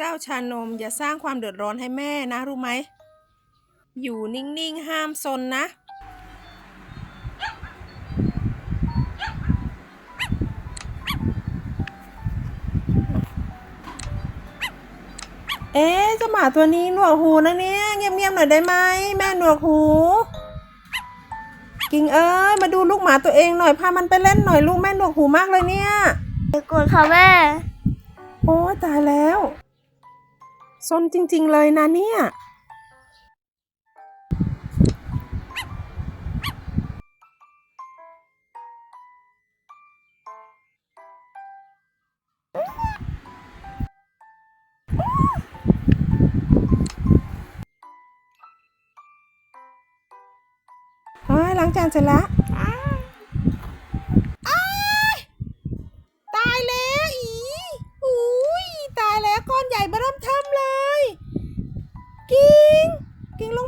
เจ้าชานมอย่าสร้างความเดือดร้อนให้แม่นะรู้ไหม อยู่นิ่งๆ ห้ามซนนะ เอ๊ะเจ้าหมาตัวนี้หนวกหูนะเนี่ย เงียบๆหน่อยได้ไหม แม่หนวกหู กิ่งเอ้ย มาดูลูกหมาตัวเองหน่อย พามันไปเล่นหน่อยลูกแม่หนวกหูมากเลยเนี่ย เดี๋ยวกดค่ะแม่ โอ้ตายแล้ว ซนจริง ๆ เลยนะเนี่ย เฮ้ยล้างจานเสร็จแล้ว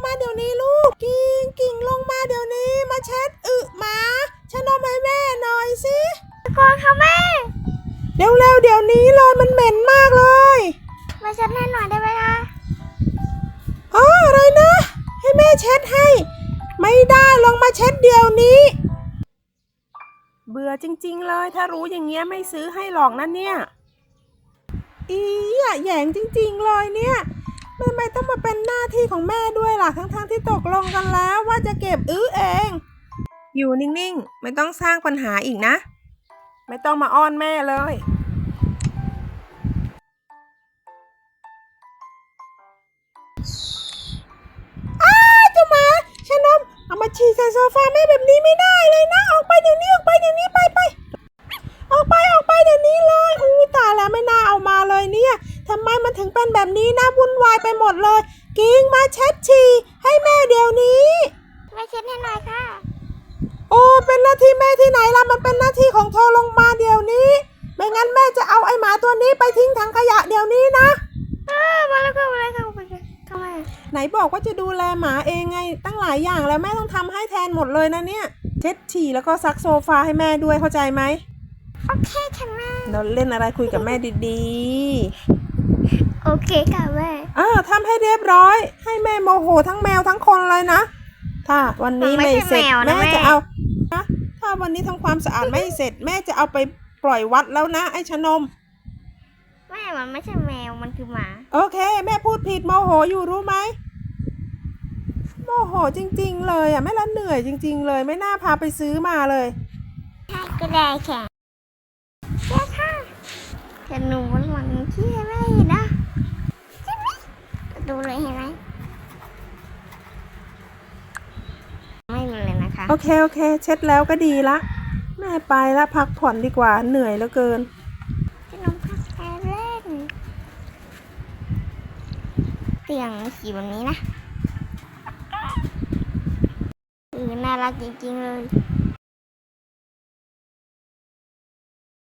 มาเดี๋ยวนี้ลูก กิ่งกิ่งลงมาเดี๋ยวนี้ มาเช็ดอึหมา ฉันนมให้แม่หน่อยสิกดค่ะแม่ เร็วๆเดี๋ยวนี้เลยมันเหม็นมากเลย มาเช็ดให้หน่อยได้ไหมคะอ๋ออะไรนะ ให้แม่เช็ดให้ ไม่ได้ลงมาเช็ดเดี๋ยวนี้ เบื่อจริง ๆ เลย ถ้ารู้อย่างเงี้ยไม่ซื้อให้หรอกนะเนี่ย อีอะแหยงจริง ๆ เลยเนี่ย ทำไมต้องมาเป็นหน้าที่ของแม่ด้วยล่ะทั้งๆที่ตกลงกันแล้วว่าจะเก็บอื้อเอง อยู่นิ่งๆ ไม่ต้องสร้างปัญหาอีกนะ ไม่ต้องมาอ้อนแม่เลย อ้าเจ้าหมาชะนมเอามาฉี่ใส่โซฟาแม่แบบนี้ไม่ได้เลยนะ ออกไปเดี๋ยวนี้ออกไปเดี๋ยวนี้ไปไปออกไปออกไปเดี๋ยวนี้เลยอู้ตายแล้วไม่น่าเอามาเลยเนี่ย ทำไมมันถึงเป็นแบบนี้นะวุ่นวายไปหมดเลย กิ้งมาเช็ดฉี่ให้แม่เดี๋ยวนี้แม่เช็ดให้หน่อยค่ะ โอ้เป็นหน้าที่แม่ที่ไหนล่ะมันเป็นหน้าที่ของเธอลงมาเดี๋ยวนี้ ไม่งั้นแม่จะเอาไอ้หมาตัวนี้ไปทิ้งถังขยะเดี๋ยวนี้นะเออมาแล้วค่ะมาแล้วค่ะมาแล้วค่ะแม่ไหนบอกว่าจะดูแลหมาเองไง ตั้งหลายอย่างแล้วแม่ต้องทำให้แทนหมดเลยนะเนี่ย เช็ดฉี่แล้วก็ซักโซฟาให้แม่ด้วยเข้าใจไหมโอเคค่ะแม่เราเล่นอะไรคุยกับแม่ดี โอเคค่ะแม่ๆอ่าทำให้เรียบร้อย ให้แม่โมโหทั้งแมวทั้งคนเลยนะ ถ้าวันนี้ไม่เสร็จแม่จะเอานะถ้าวันนี้ทำความสะอาดไม่เสร็จ แม่จะเอาไปปล่อยวัดแล้วนะ ไอ้ชะนม แม่มันไม่ใช่แมวมันคือหมา โอเค แม่พูดผิดโมโหอยู่รู้ไหมโมโหจริง ๆ เลยอะแม่ละเหนื่อยจริง ๆ เลยไม่น่าพาไปซื้อมาเลยใช่ก็ได้ค่ะแค่ค่ะ แต่หนูมันหวังที่ให้แม่เห็นนะใช่ไหมดูเลยเห็นไหมไม่มีเลยนะคะ โอเค โอเค เช็ดแล้วก็ดีละ แม่ไปละพักผ่อนดีกว่าเหนื่อยเหลือเกินขนมพักแอร์เล่น เตียงสีแบบนี้นะ อือน่ารักจริงๆเลย